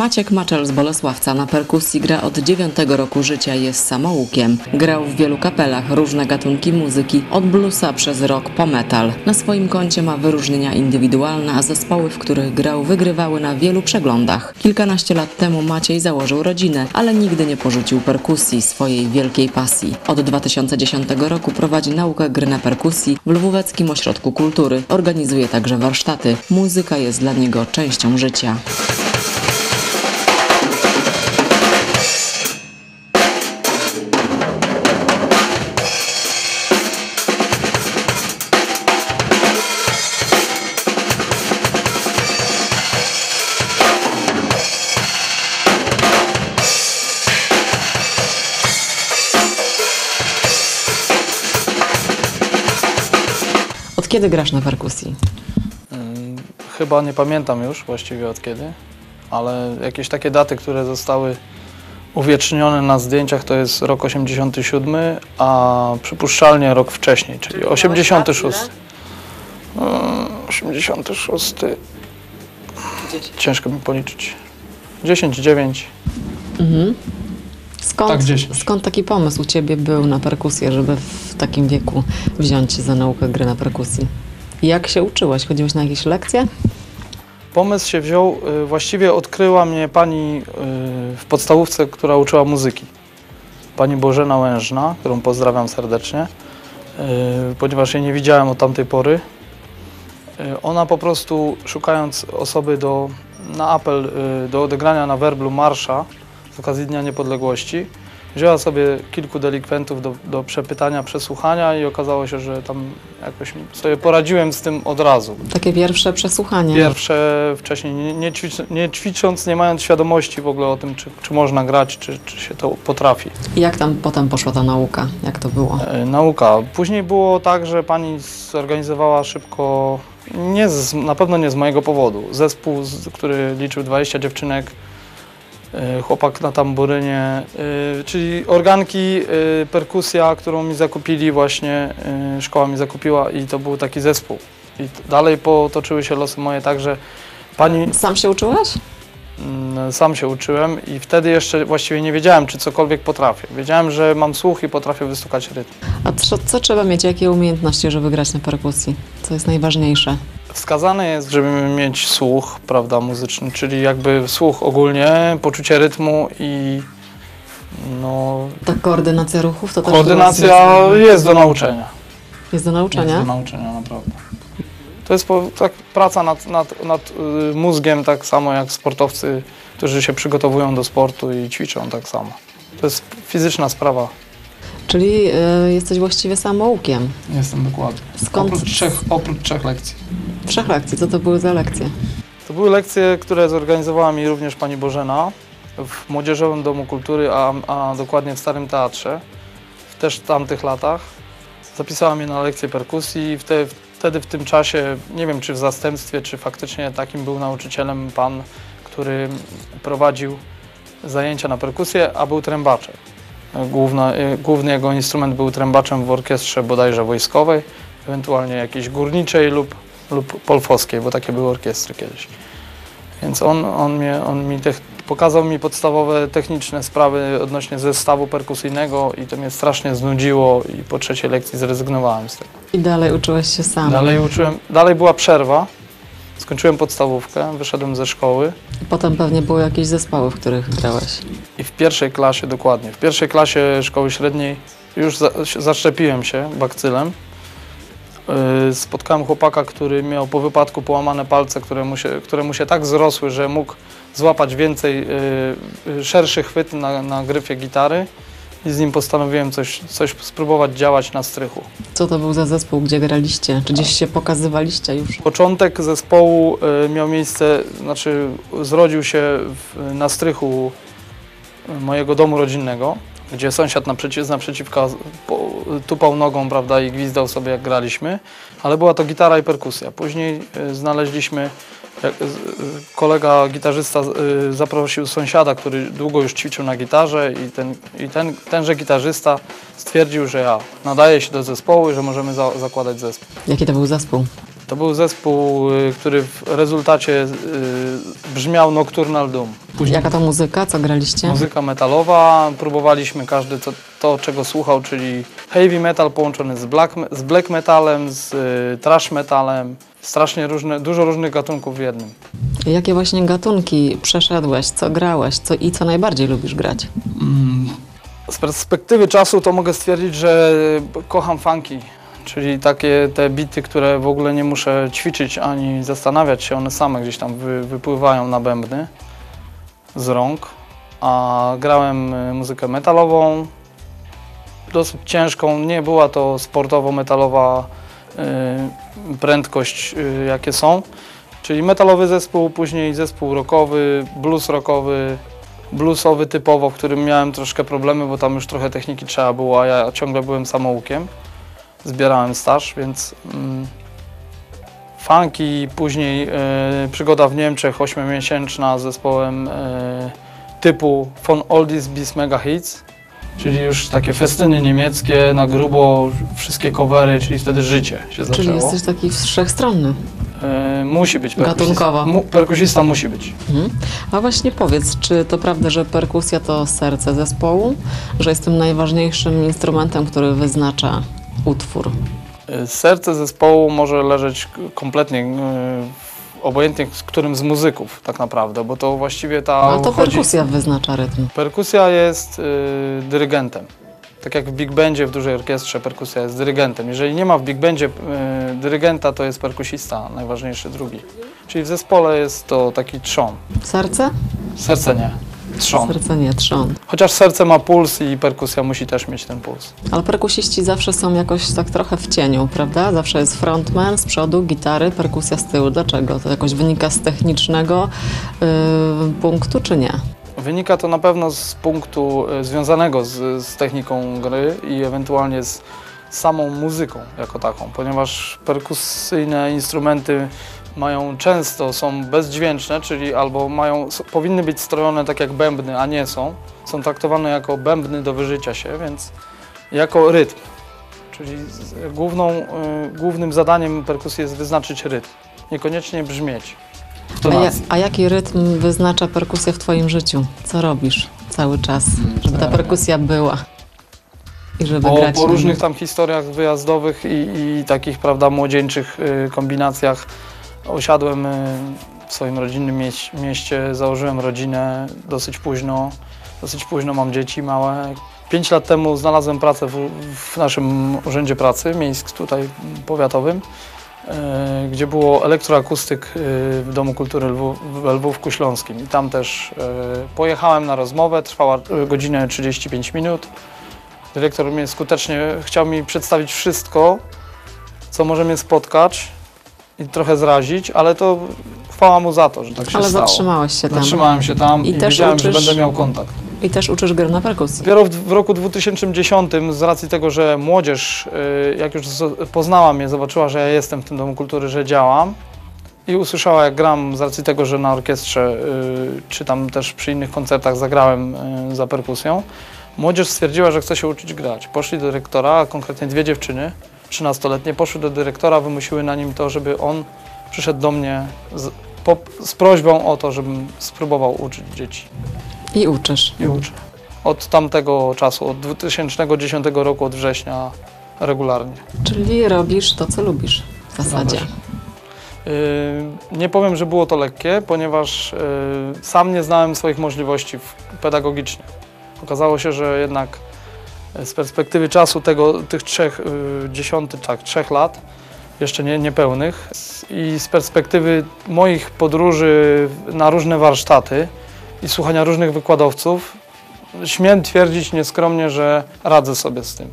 Maciek Maczel z Bolesławca na perkusji gra od 9 roku życia jest samoukiem. Grał w wielu kapelach, różne gatunki muzyki, od bluesa przez rock po metal. Na swoim koncie ma wyróżnienia indywidualne, a zespoły, w których grał, wygrywały na wielu przeglądach. Kilkanaście lat temu Maciej założył rodzinę, ale nigdy nie porzucił perkusji, swojej wielkiej pasji. Od 2010 roku prowadzi naukę gry na perkusji w Lwóweckim Ośrodku Kultury. Organizuje także warsztaty. Muzyka jest dla niego częścią życia. Kiedy grasz na perkusji? Chyba nie pamiętam już właściwie od kiedy, ale jakieś takie daty, które zostały uwiecznione na zdjęciach to jest rok 87, a przypuszczalnie rok wcześniej, czyli 86. Mm, 86. Ciężko mi policzyć. 10, 9. Mhm. Skąd, Tak, 10. skąd taki pomysł u Ciebie był na perkusję, żeby w takim wieku wziąć się za naukę gry na perkusji? Jak się uczyłeś? Chodziłeś na jakieś lekcje? Pomysł się wziął, y, właściwie odkryła mnie pani y, w podstawówce, która uczyła muzyki. Pani Bożena Łężna, którą pozdrawiam serdecznie, y, ponieważ jej nie widziałem od tamtej pory. Ona po prostu szukając osoby do, na apel do odegrania na werblu marsza z okazji Dnia Niepodległości, wzięła sobie kilku delikwentów do, do przepytania, przesłuchania i okazało się, że tam jakoś sobie poradziłem z tym od razu. Takie pierwsze przesłuchanie. Pierwsze wcześniej, nie, nie, ćwicz, nie ćwicząc, nie mając świadomości w ogóle o tym, czy, czy można grać, czy, czy się to potrafi. I jak tam potem poszła ta nauka? Jak to było? E, nauka. Później było tak, że pani zorganizowała szybko, nie z, na pewno nie z mojego powodu, zespół, który liczył 20 dziewczynek, chłopak na tamburynie, e, czyli organki, e, perkusja, którą mi zakupili właśnie, e, szkoła mi zakupiła i to był taki zespół. I dalej potoczyły się losy moje tak, że pani Sam się uczyłeś? Mm, Sam się uczyłem i wtedy jeszcze właściwie nie wiedziałem, czy cokolwiek potrafię. Wiedziałem, że mam słuch i potrafię wystukać rytm. A co, co trzeba mieć? Jakie umiejętności, żeby grać na perkusji? Co jest najważniejsze? Wskazane jest, żeby mieć słuch, prawda, muzyczny, czyli jakby słuch ogólnie, poczucie rytmu i no, Ta koordynacja ruchów to też koordynacja jest do nauczenia. jest do nauczenia? Jest do nauczenia, naprawdę. To jest po, tak, praca nad, nad, nad y, mózgiem, tak samo jak sportowcy, którzy się przygotowują do sportu i ćwiczą tak samo. To jest fizyczna sprawa. Czyli y, jesteś właściwie samoukiem. Jestem dokładnie. Skąd? Oprócz trzech, oprócz trzech lekcji. Trzech lekcji. Co to były za lekcje? To były lekcje, które zorganizowała mi również pani Bożena w Młodzieżowym Domu Kultury, a, a dokładnie w Starym Teatrze, w też w tamtych latach. Zapisała mnie na lekcję perkusji i wtedy, wtedy w tym czasie, nie wiem czy w zastępstwie, czy faktycznie takim był nauczycielem pan, który prowadził zajęcia na perkusję, a był trębaczem. Główna, y, główny jego instrument był trębaczem w orkiestrze bodajże wojskowej, ewentualnie jakiejś górniczej lub, lub polfowskiej, bo takie były orkiestry kiedyś. Więc on, on, mnie, on mi tech, pokazał mi podstawowe techniczne sprawy odnośnie zestawu perkusyjnego i to mnie strasznie znudziło i po trzeciej lekcji zrezygnowałem z tego. I dalej uczyłeś się sam. Dalej uczyłem, dalej była przerwa, skończyłem podstawówkę, wyszedłem ze szkoły I Potem pewnie były jakieś zespoły, w których grałeś. i w pierwszej klasie, dokładnie, w pierwszej klasie szkoły średniej już za, zaszczepiłem się bakcylem. Yy, Spotkałem chłopaka, który miał po wypadku połamane palce, które mu się, które mu się tak zrosły, że mógł złapać więcej, yy, yy, szerszy chwyt na, na gryfie gitary i z nim postanowiłem coś, coś spróbować działać na strychu. Co to był za zespół, gdzie graliście? Czy gdzieś się pokazywaliście już? Początek zespołu y, miał miejsce, znaczy zrodził się w, na strychu y, mojego domu rodzinnego, gdzie sąsiad naprzeciw, z naprzeciwka tupał nogą prawda, i gwizdał sobie jak graliśmy, ale była to gitara i perkusja. Później y, znaleźliśmy, kolega gitarzysta y, zaprosił sąsiada, który długo już ćwiczył na gitarze i, ten, i ten, tenże gitarzysta stwierdził, że ja nadaję się do zespołu i że możemy za, zakładać zespół. Jaki to był zespół? To był zespół, y, który w rezultacie y, brzmiał Nocturnal Doom. Jaka to muzyka? Co graliście? Muzyka metalowa, próbowaliśmy każdy to, to czego słuchał, czyli heavy metal połączony z black, z black metalem, z thrash metalem. Strasznie różne, dużo różnych gatunków w jednym. Jakie właśnie gatunki przeszedłeś? Co grałeś? Co i co najbardziej lubisz grać? Z perspektywy czasu to mogę stwierdzić, że kocham funky, czyli takie te bity, które w ogóle nie muszę ćwiczyć ani zastanawiać się, one same gdzieś tam wy, wypływają na bębny z rąk. A grałem y, muzykę metalową, dosyć ciężką, nie była to sportowo-metalowa prędkość, y, jakie są. Czyli metalowy zespół, później zespół rockowy, blues rockowy, bluesowy typowo, w którym miałem troszkę problemy, bo tam już trochę techniki trzeba było, a ja ciągle byłem samoukiem. Zbierałem staż, więc mm, funky, później e, przygoda w Niemczech, ośmiomiesięczna z zespołem e, typu Von Oldies bis Mega Hits, czyli już takie festyny niemieckie na grubo, wszystkie covery, czyli wtedy życie się zaczęło. Czyli jesteś taki wszechstronny. E, musi być. Gatunkowo. Mu, perkusista musi być. Mhm. A właśnie powiedz, czy to prawda, że perkusja to serce zespołu? Że jest tym najważniejszym instrumentem, który wyznacza utwór? Y, Serce zespołu może leżeć kompletnie, y, obojętnie z którym z muzyków tak naprawdę, bo to właściwie ta A to chodzi- perkusja wyznacza rytm. Perkusja jest y, dyrygentem. Tak jak w big bandzie, w dużej orkiestrze perkusja jest dyrygentem. Jeżeli nie ma w big bandzie y, dyrygenta, to jest perkusista, najważniejszy drugi. Czyli w zespole jest to taki trzon. Serce? Serce nie, trzon. Serce nie, trzon. Chociaż serce ma puls i perkusja musi też mieć ten puls. Ale perkusiści zawsze są jakoś tak trochę w cieniu, prawda? Zawsze jest frontman z przodu, gitary, perkusja z tyłu. Dlaczego? To jakoś wynika z technicznego yy, punktu, czy nie? Wynika to na pewno z punktu e, związanego z, z techniką gry i ewentualnie z samą muzyką jako taką, ponieważ perkusyjne instrumenty mają często, są bezdźwięczne, czyli albo mają, powinny być strojone tak jak bębny, a nie są. Są traktowane jako bębny do wyżycia się, więc jako rytm. Czyli główną, y, głównym zadaniem perkusji jest wyznaczyć rytm, niekoniecznie brzmieć. A, ja, tonacji. a jaki rytm wyznacza perkusja w Twoim życiu? Co robisz cały czas, żeby ta perkusja była? I żeby Po, grać po różnych tam historiach wyjazdowych i, i takich, prawda, młodzieńczych y, kombinacjach osiadłem y, w swoim rodzinnym mieś, mieście, założyłem rodzinę dosyć późno. Dosyć późno mam dzieci małe. Pięć lat temu znalazłem pracę w, w naszym urzędzie pracy miejsk tutaj powiatowym, y, gdzie było elektroakustyk y, w Domu Kultury Lwów, w Lwówku Śląskim. I tam też pojechałem na rozmowę, trwała godzinę 35 minut. Dyrektor mnie skutecznie chciał mi przedstawić wszystko, co może mnie spotkać i trochę zrazić, ale to chwała mu za to, że tak się Ale stało. zatrzymałeś się tam. Zatrzymałem się tam I i, też wiedziałem, że uczysz- będę miał kontakt. I też uczysz gry na perkusji. Dopiero w, w roku 2010, z racji tego, że młodzież, y, jak już poznała mnie, zobaczyła, że ja jestem w tym Domu Kultury, że działam i usłyszała, jak gram, z racji tego, że na orkiestrze, y, czy tam też przy innych koncertach zagrałem y, za perkusją, młodzież stwierdziła, że chce się uczyć grać. Poszli do dyrektora, a konkretnie dwie dziewczyny, 13-letnie, poszły do dyrektora, wymusiły na nim to, żeby on przyszedł do mnie z, po, z prośbą o to, żebym spróbował uczyć dzieci I uczysz. i uczę. Od tamtego czasu, od 2010 roku, od września regularnie. Czyli robisz to, co lubisz w zasadzie. Yy, Nie powiem, że było to lekkie, ponieważ yy, sam nie znałem swoich możliwości pedagogicznych. Okazało się, że jednak z perspektywy czasu tego, tych trzech, yy, dziesiąty, tak, trzech lat, jeszcze nie, niepełnych i z perspektywy moich podróży na różne warsztaty i słuchania różnych wykładowców, śmiem twierdzić nieskromnie, że radzę sobie z tym.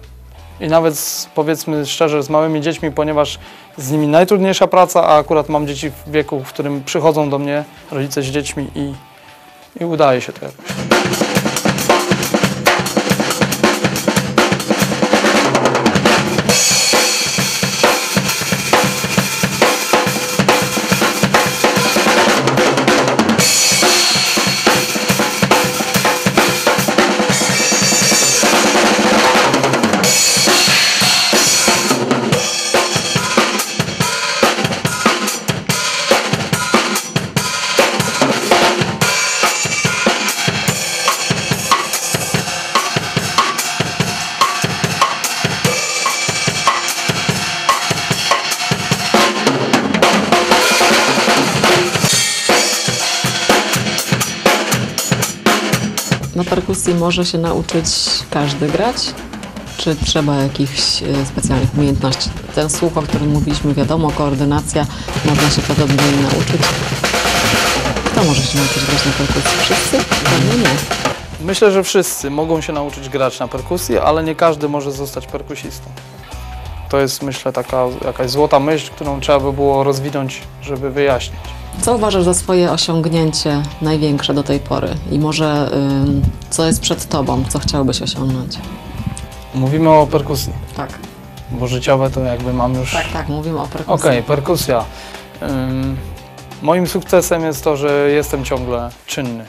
I nawet powiedzmy szczerze z małymi dziećmi, ponieważ z nimi najtrudniejsza praca, a akurat mam dzieci w wieku, w którym przychodzą do mnie rodzice z dziećmi i, i udaje się to jakoś. Perkusji może się nauczyć każdy grać? Czy trzeba jakichś e, specjalnych umiejętności? Ten słuch, o którym mówiliśmy, wiadomo, koordynacja, można się podobnie nauczyć. Kto może się nauczyć grać na perkusji? Wszyscy? Pewnie nie. Myślę, że wszyscy mogą się nauczyć grać na perkusji, ale nie każdy może zostać perkusistą. To jest, myślę, taka jakaś złota myśl, którą trzeba by było rozwinąć, żeby wyjaśnić. Co uważasz za swoje osiągnięcie największe do tej pory? I może ym, co jest przed tobą? Co chciałbyś osiągnąć? Mówimy o perkusji, Tak. bo życiowe to jakby mam już... Tak, tak, mówimy o perkusji. Okej, perkusja. Ym, moim sukcesem jest to, że jestem ciągle czynny.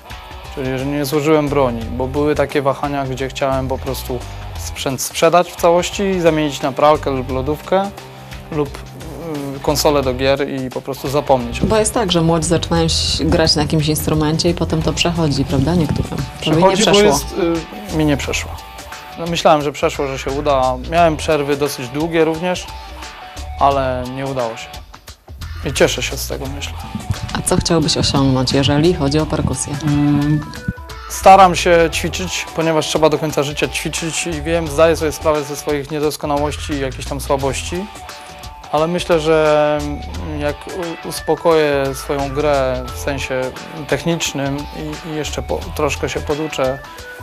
Czyli, że nie złożyłem broni, bo były takie wahania, gdzie chciałem po prostu sprzęt sprzedać w całości i zamienić na pralkę lub lodówkę lub konsolę do gier i po prostu zapomnieć. Bo jest tak, że młodzi zaczynają grać na jakimś instrumencie i potem to przechodzi, prawda? Niektórym. Tobie nie Przechodzi, bo przeszło. jest, y, mi nie przeszło. No, myślałem, że przeszło, że się uda. Miałem przerwy dosyć długie również, ale nie udało się. I cieszę się z tego, myślę. A co chciałbyś osiągnąć, jeżeli chodzi o perkusję? Mm, Staram się ćwiczyć, ponieważ trzeba do końca życia ćwiczyć i wiem, zdaję sobie sprawę ze swoich niedoskonałości i jakichś tam słabości, ale myślę, że mm, jak uspokoję swoją grę w sensie technicznym i, i jeszcze po, troszkę się poduczę,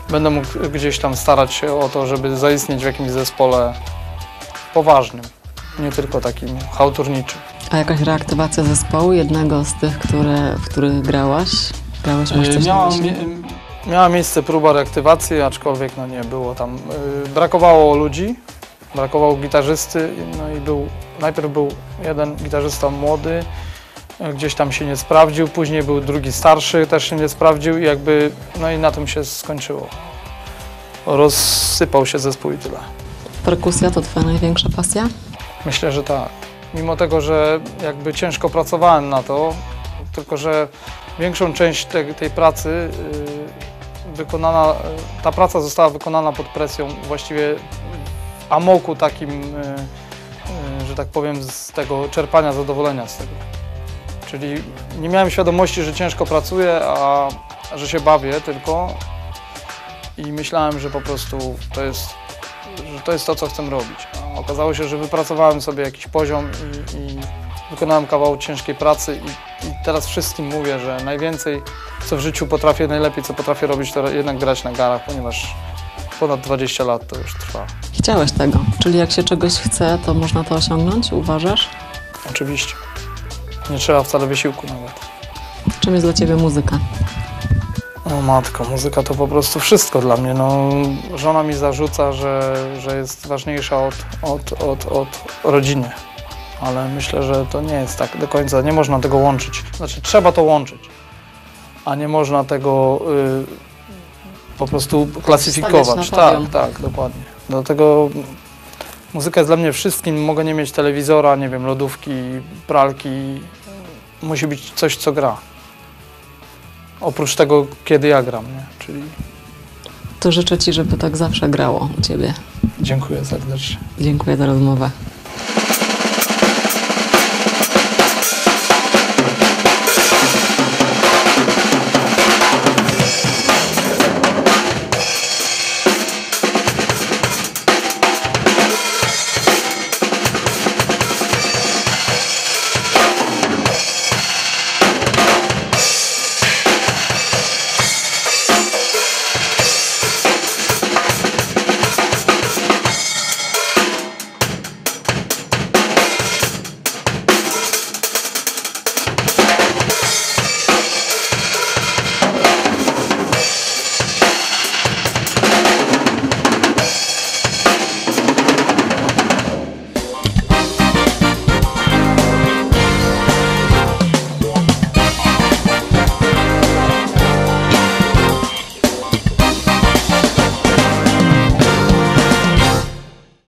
będę mógł gdzieś tam starać się o to, żeby zaistnieć w jakimś zespole poważnym, nie tylko takim chałturniczym. A jakaś reaktywacja zespołu, jednego z tych, które, w których grałaś? Grałeś, masz coś Miała, miejsce próba reaktywacji, aczkolwiek no nie było tam. y, Brakowało ludzi, brakowało gitarzysty, no i był, najpierw był jeden gitarzysta młody, y, gdzieś tam się nie sprawdził, później był drugi starszy, też się nie sprawdził i jakby, no i na tym się skończyło. Rozsypał się zespół i tyle. Perkusja to twoja największa pasja? Myślę, że tak. Mimo tego, że jakby ciężko pracowałem na to, tylko że większą część te, tej pracy y, wykonana, ta praca została wykonana pod presją właściwie w amoku takim, y, y, tak powiem, z tego czerpania zadowolenia z tego. Czyli nie miałem świadomości, że ciężko pracuję, a a że się bawię tylko i myślałem, że po prostu to jest że to jest to, co chcę robić. A okazało się, że wypracowałem sobie jakiś poziom i, i wykonałem kawał ciężkiej pracy i, i teraz wszystkim mówię, że najwięcej, co w życiu potrafię, najlepiej, co potrafię robić, to jednak grać na garach, ponieważ ponad 20 lat to już trwa. Chciałeś tego, czyli jak się czegoś chce, to można to osiągnąć, uważasz? Oczywiście. Nie trzeba wcale wysiłku nawet. Czym jest dla ciebie muzyka? O matko, muzyka to po prostu wszystko dla mnie. No, żona mi zarzuca, że, że jest ważniejsza od, od, od, od rodziny. Ale myślę, że to nie jest tak do końca. Nie można tego łączyć. Znaczy, trzeba to łączyć, a nie można tego y, po prostu klasyfikować. Tak, tak, dokładnie. Dlatego muzyka jest dla mnie wszystkim. Mogę nie mieć telewizora, nie wiem, lodówki, pralki. Musi być coś, co gra. Oprócz tego, kiedy ja gram, nie? Czyli To życzę ci, żeby tak zawsze grało u ciebie. dziękuję serdecznie. Dziękuję za rozmowę.